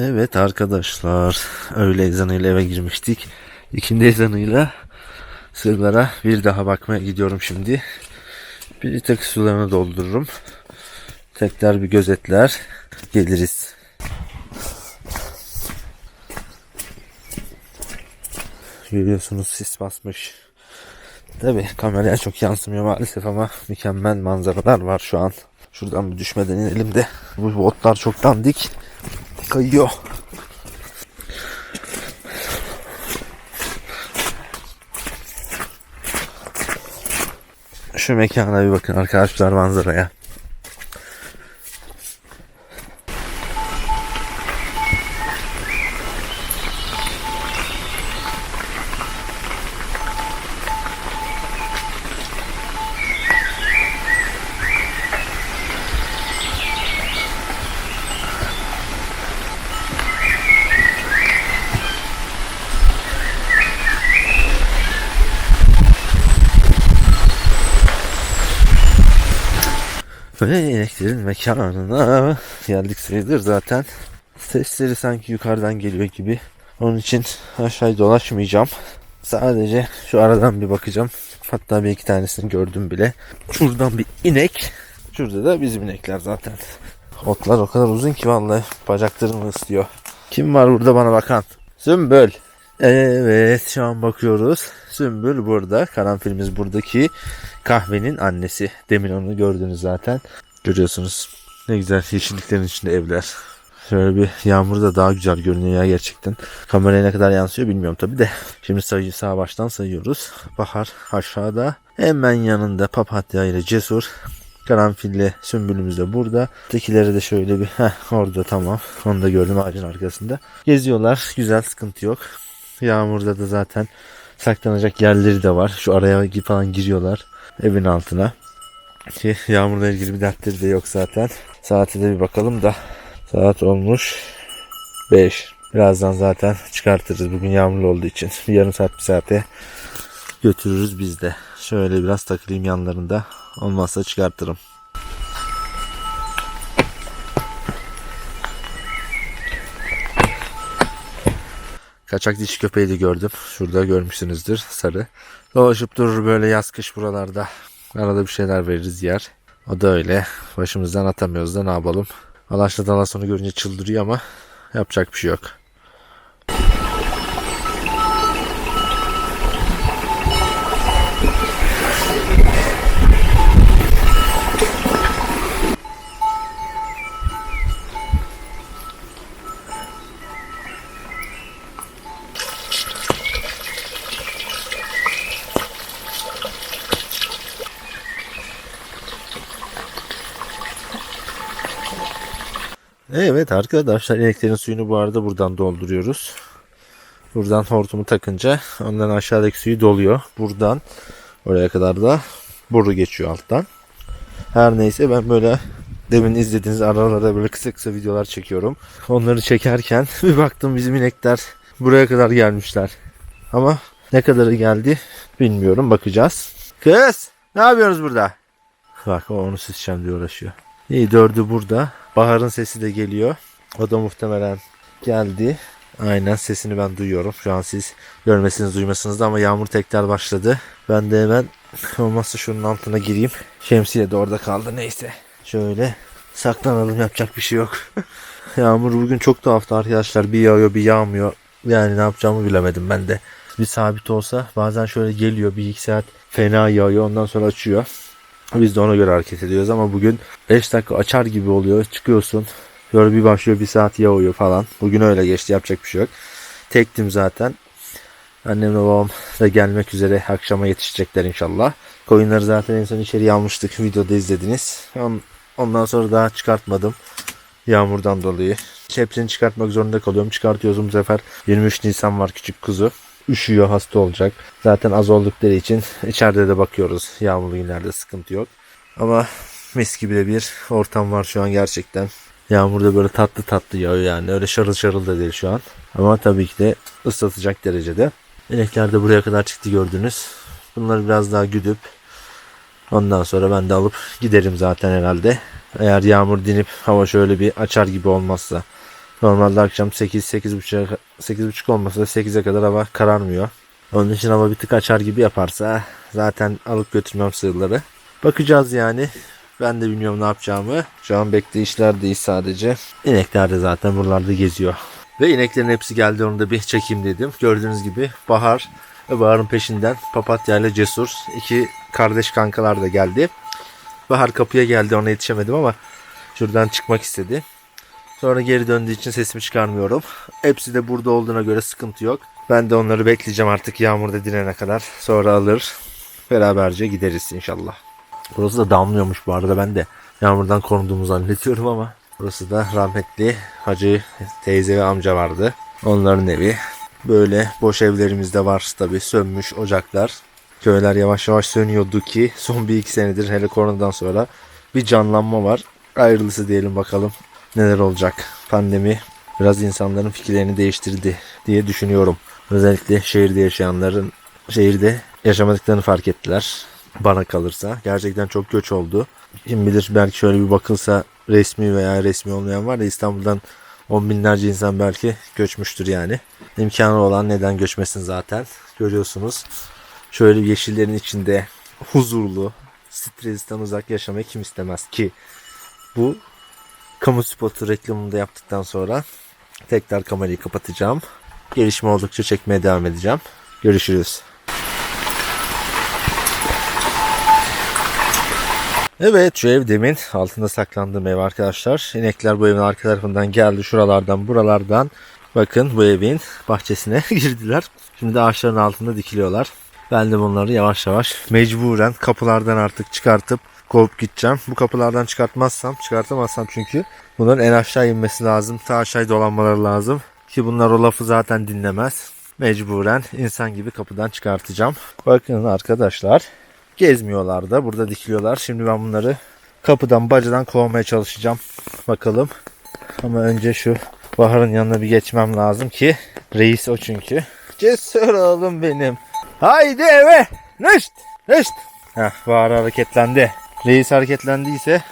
Evet arkadaşlar öğle ezanıyla eve girmiştik. İkindi ezanıyla sığırlara bir daha bakmaya gidiyorum şimdi. Bir tek sularını doldururum. Tekrar bir gözetler geliriz. Görüyorsunuz sis basmış. Tabi kameraya çok yansımıyor maalesef ama mükemmel manzaralar var şu an. Şuradan bir düşmeden inelim de. Bu botlar çok dandik. Kayıyor. Şu mekana bir bakın arkadaşlar manzaraya. Ve ineklerin mekanına geldik sayılır zaten. Sesleri sanki yukarıdan geliyor gibi. Onun için aşağıya dolaşmayacağım. Sadece şu aradan bir bakacağım. Hatta bir iki tanesini gördüm bile. Şuradan bir inek. Şurada da bizim inekler zaten. Otlar o kadar uzun ki vallahi bacaklarımı ıslıyor. Kim var burada bana bakan? Sümbül. Evet şu an bakıyoruz. Sümbül burada. Karanfilimiz buradaki kahvenin annesi. Demin onu gördünüz zaten. Görüyorsunuz. Ne güzel yeşilliklerin içinde evler. Şöyle bir yağmur da daha güzel görünüyor ya gerçekten. Kameraya ne kadar yansıyor bilmiyorum tabi de. Şimdi sayı sağ baştan sayıyoruz. Bahar aşağıda. Hemen yanında papatya ile cesur. Karanfilli sümbülümüz de burada. Tekileri de şöyle bir heh, orada tamam. Onu da gördüm ağacın arkasında. Geziyorlar. Güzel sıkıntı yok. Yağmurda da zaten saklanacak yerleri de var. Şu araya falan giriyorlar evin altına. Ki yağmurla ilgili bir dertleri de yok zaten. Saate de bir bakalım da. Saat olmuş 5. Birazdan zaten çıkartırız. Bugün yağmurlu olduğu için. Yarım saat bir saate götürürüz biz de. Şöyle biraz takılayım yanlarında. Olmazsa çıkartırım. Kaçak dişi köpeği de gördüm. Şurada görmüşsünüzdür sarı. Dolaşıp durur böyle yaz kış buralarda. Arada bir şeyler veririz yer. O da öyle. Başımızdan atamıyoruz da ne yapalım. Alaşla dalas onu görünce çıldırıyor ama yapacak bir şey yok. Evet arkadaşlar ineklerin suyunu bu arada buradan dolduruyoruz. Buradan hortumu takınca ondan aşağıdaki suyu doluyor. Buradan oraya kadar da boru geçiyor alttan. Her neyse ben böyle demin izlediğiniz aralarda böyle kısa kısa videolar çekiyorum. Onları çekerken bir baktım bizim inekler buraya kadar gelmişler. Ama ne kadarı geldi bilmiyorum bakacağız. Kız ne yapıyorsunuz burada? Bak onu sıçacağım diye uğraşıyor. İyi dördü burada. Bahar'ın sesi de geliyor. O da muhtemelen geldi. Aynen sesini ben duyuyorum. Şu an siz görmesiniz duymasınız da ama yağmur tekrar başladı. Ben de hemen olmazsa şunun altına gireyim. Şemsiye de orada kaldı neyse. Şöyle saklanalım yapacak bir şey yok. yağmur bugün çok tuhaftı arkadaşlar. Bir yağıyor bir yağmıyor. Yani ne yapacağımı bilemedim ben de. Bir sabit olsa bazen şöyle geliyor bir iki saat fena yağıyor ondan sonra açıyor. Biz de ona göre hareket ediyoruz ama bugün 5 dakika açar gibi oluyor. Çıkıyorsun. Böyle bir başlıyor bir saat yağıyor falan. Bugün öyle geçti yapacak bir şey yok. Tektim zaten. Annemle babam da gelmek üzere akşama yetişecekler inşallah. Koyunları zaten en son içeri almıştık. Videoda izlediniz. On- Ondan sonra daha çıkartmadım. Yağmurdan dolayı. Hepsini çıkartmak zorunda kalıyorum. Çıkartıyoruz bu sefer. 23 Nisan var küçük kuzu. Üşüyor hasta olacak. Zaten az oldukları için içeride de bakıyoruz. Yağmurlu günlerde sıkıntı yok. Ama mis gibi de bir ortam var şu an gerçekten. Yağmurda böyle tatlı tatlı yağıyor yani. Öyle şarıl şarıl da değil şu an. Ama tabii ki de ıslatacak derecede. İnekler de buraya kadar çıktı gördünüz. Bunları biraz daha güdüp ondan sonra ben de alıp giderim zaten herhalde. Eğer yağmur dinip hava şöyle bir açar gibi olmazsa Normalde akşam 8 8.30 8.30 olmasa da 8'e kadar hava kararmıyor. Onun için hava bir tık açar gibi yaparsa zaten alıp götürmem sığırları. Bakacağız yani. Ben de bilmiyorum ne yapacağımı. Şu an bekleyişlerdeyiz sadece. İnekler de zaten buralarda geziyor. Ve ineklerin hepsi geldi onu da bir çekeyim dedim. Gördüğünüz gibi Bahar ve Bahar'ın peşinden Papatya ile Cesur iki kardeş kankalar da geldi. Bahar kapıya geldi ona yetişemedim ama şuradan çıkmak istedi. Sonra geri döndüğü için sesimi çıkarmıyorum. Hepsi de burada olduğuna göre sıkıntı yok. Ben de onları bekleyeceğim artık yağmurda dinene kadar. Sonra alır. Beraberce gideriz inşallah. Burası da damlıyormuş bu arada ben de yağmurdan korunduğumu zannediyorum ama. Burası da rahmetli Hacı teyze ve amca vardı. Onların evi. Böyle boş evlerimiz de var tabi sönmüş ocaklar. Köyler yavaş yavaş sönüyordu ki son bir iki senedir hele koronadan sonra bir canlanma var. Ayrılısı diyelim bakalım neler olacak. Pandemi biraz insanların fikirlerini değiştirdi diye düşünüyorum. Özellikle şehirde yaşayanların şehirde yaşamadıklarını fark ettiler. Bana kalırsa. Gerçekten çok göç oldu. Kim bilir belki şöyle bir bakılsa resmi veya resmi olmayan var da İstanbul'dan on binlerce insan belki göçmüştür yani. İmkanı olan neden göçmesin zaten. Görüyorsunuz. Şöyle yeşillerin içinde huzurlu, stresten uzak yaşamayı kim istemez ki? Bu kamu spotu reklamını da yaptıktan sonra tekrar kamerayı kapatacağım. Gelişme oldukça çekmeye devam edeceğim. Görüşürüz. Evet şu ev demin altında saklandığım ev arkadaşlar. İnekler bu evin arka tarafından geldi şuralardan buralardan. Bakın bu evin bahçesine girdiler. Şimdi ağaçların altında dikiliyorlar. Ben de bunları yavaş yavaş mecburen kapılardan artık çıkartıp kovup gideceğim. Bu kapılardan çıkartmazsam çıkartamazsam çünkü bunların en aşağı inmesi lazım. Ta aşağı dolanmaları lazım. Ki bunlar o lafı zaten dinlemez. Mecburen insan gibi kapıdan çıkartacağım. Bakın arkadaşlar gezmiyorlar da burada dikiliyorlar. Şimdi ben bunları kapıdan bacadan kovmaya çalışacağım. Bakalım. Ama önce şu Bahar'ın yanına bir geçmem lazım ki reis o çünkü. Cesur oğlum benim. Haydi eve. Nışt. Nışt. Heh, Bahar hareketlendi. Reis hareketlendiyse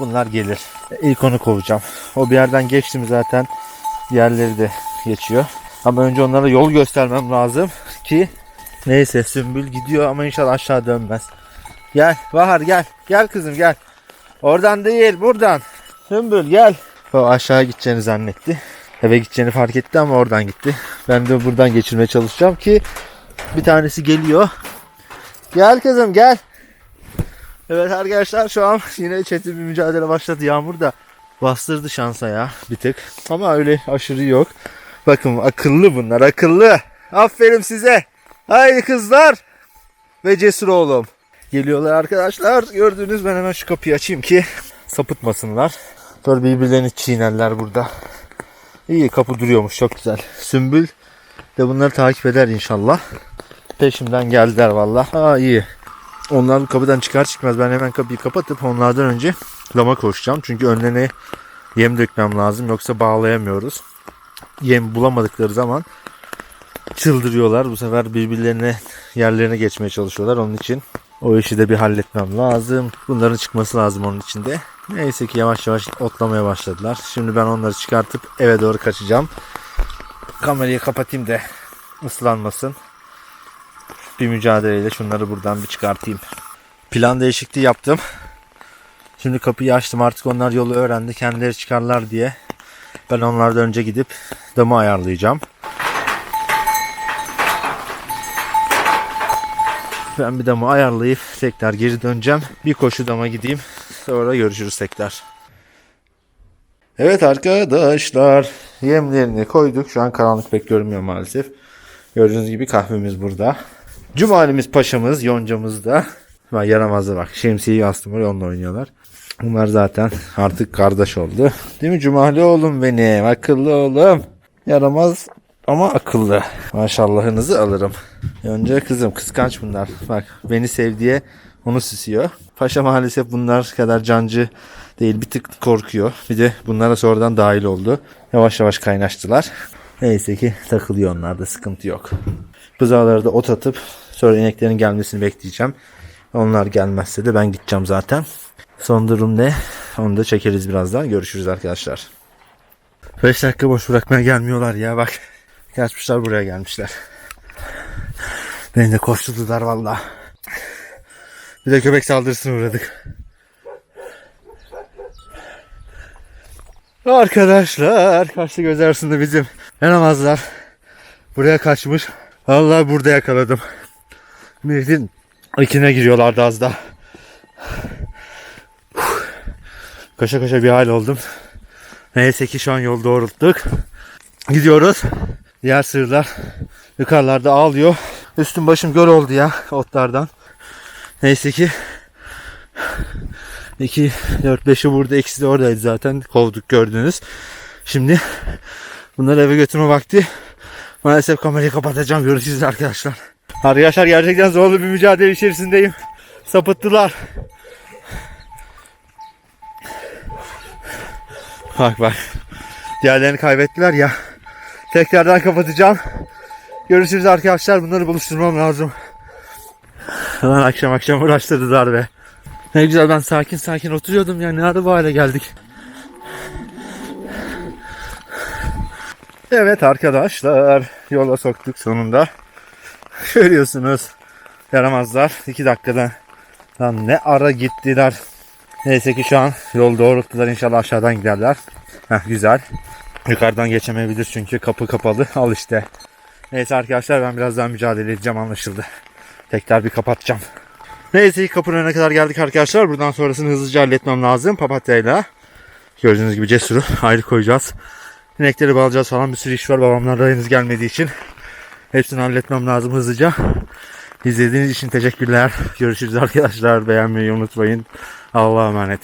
bunlar gelir. İlk onu kovacağım. O bir yerden geçtim zaten. Diğerleri de geçiyor. Ama önce onlara yol göstermem lazım ki Neyse Sümbül gidiyor ama inşallah aşağı dönmez. Gel Bahar gel. Gel kızım gel. Oradan değil buradan. Sümbül gel. O aşağı gideceğini zannetti. Eve gideceğini fark etti ama oradan gitti. Ben de buradan geçirmeye çalışacağım ki bir tanesi geliyor. Gel kızım gel. Evet arkadaşlar şu an yine çetin bir mücadele başladı. Yağmur da bastırdı şansa ya bir tık. Ama öyle aşırı yok. Bakın akıllı bunlar akıllı. Aferin size. Haydi kızlar. Ve cesur oğlum. Geliyorlar arkadaşlar. Gördünüz ben hemen şu kapıyı açayım ki sapıtmasınlar. Sonra birbirlerini çiğnerler burada. İyi kapı duruyormuş çok güzel. Sümbül de bunları takip eder inşallah. Peşimden geldiler valla. Aa iyi. Onlar kapıdan çıkar çıkmaz ben hemen kapıyı kapatıp onlardan önce lama koşacağım. Çünkü önlerine yem dökmem lazım yoksa bağlayamıyoruz. Yem bulamadıkları zaman çıldırıyorlar. Bu sefer birbirlerine yerlerine geçmeye çalışıyorlar. Onun için o işi de bir halletmem lazım. Bunların çıkması lazım onun için de. Neyse ki yavaş yavaş otlamaya başladılar. Şimdi ben onları çıkartıp eve doğru kaçacağım. Kamerayı kapatayım da ıslanmasın. Bir mücadeleyle şunları buradan bir çıkartayım. Plan değişikliği yaptım. Şimdi kapıyı açtım artık onlar yolu öğrendi. Kendileri çıkarlar diye. Ben onlardan önce gidip damı ayarlayacağım. Ben bir damı ayarlayıp tekrar geri döneceğim. Bir koşu dama gideyim. Sonra görüşürüz tekrar. Evet arkadaşlar. Yemlerini koyduk. Şu an karanlık pek görünmüyor maalesef. Gördüğünüz gibi kahvemiz burada. Cumalimiz paşamız yoncamız da. Bak yaramazdı bak. Şemsiyeyi astım oraya onunla oynuyorlar. Bunlar zaten artık kardeş oldu. Değil mi Cumali oğlum benim? Akıllı oğlum. Yaramaz ama akıllı. Maşallahınızı alırım. Önce kızım kıskanç bunlar. Bak beni sev diye onu süsüyor. Paşa maalesef bunlar kadar cancı değil. Bir tık korkuyor. Bir de bunlara sonradan dahil oldu. Yavaş yavaş kaynaştılar. Neyse ki takılıyor onlarda sıkıntı yok. Buzağları da ot atıp sonra ineklerin gelmesini bekleyeceğim. Onlar gelmezse de ben gideceğim zaten. Son durum ne? Onu da çekeriz birazdan. Görüşürüz arkadaşlar. 5 dakika boş bırakmaya gelmiyorlar ya bak. Kaçmışlar buraya gelmişler. Beni de koşturdular valla. Bir de köpek saldırısına uğradık. Arkadaşlar kaçtı göz arasında bizim yaramazlar. Buraya kaçmış. Vallahi burada yakaladım. Milletin ikine giriyorlardı az da. Koşa koşa bir hal oldum. Neyse ki şu an yol doğrulttuk. Gidiyoruz. Diğer sığırlar yukarılarda ağlıyor. Üstüm başım göl oldu ya otlardan. Neyse ki 2, 4, 5'i burada ikisi de oradaydı zaten. Kovduk gördünüz. Şimdi bunları eve götürme vakti. Maalesef kamerayı kapatacağım. Görüşürüz arkadaşlar. Arkadaşlar gerçekten zorlu bir mücadele içerisindeyim. Sapıttılar. Bak bak. Diğerlerini kaybettiler ya. Tekrardan kapatacağım. Görüşürüz arkadaşlar. Bunları buluşturmam lazım. Lan akşam akşam uğraştırdılar be. Ne güzel ben sakin sakin oturuyordum ya. Ne ara bu hale geldik. Evet arkadaşlar. Yola soktuk sonunda. Görüyorsunuz. Yaramazlar. 2 dakikada. Lan ne ara gittiler. Neyse ki şu an yol doğrulttular. İnşallah aşağıdan giderler. Heh, güzel. Yukarıdan geçemeyebilir çünkü kapı kapalı. Al işte. Neyse arkadaşlar ben birazdan mücadele edeceğim anlaşıldı. Tekrar bir kapatacağım. Neyse ki kapının önüne kadar geldik arkadaşlar. Buradan sonrasını hızlıca halletmem lazım. Papatyayla. Gördüğünüz gibi cesuru ayrı koyacağız. İnekleri bağlayacağız falan bir sürü iş var. Babamlar henüz gelmediği için. Hepsini halletmem lazım hızlıca. İzlediğiniz için teşekkürler. Görüşürüz arkadaşlar. Beğenmeyi unutmayın. Allah'a emanet.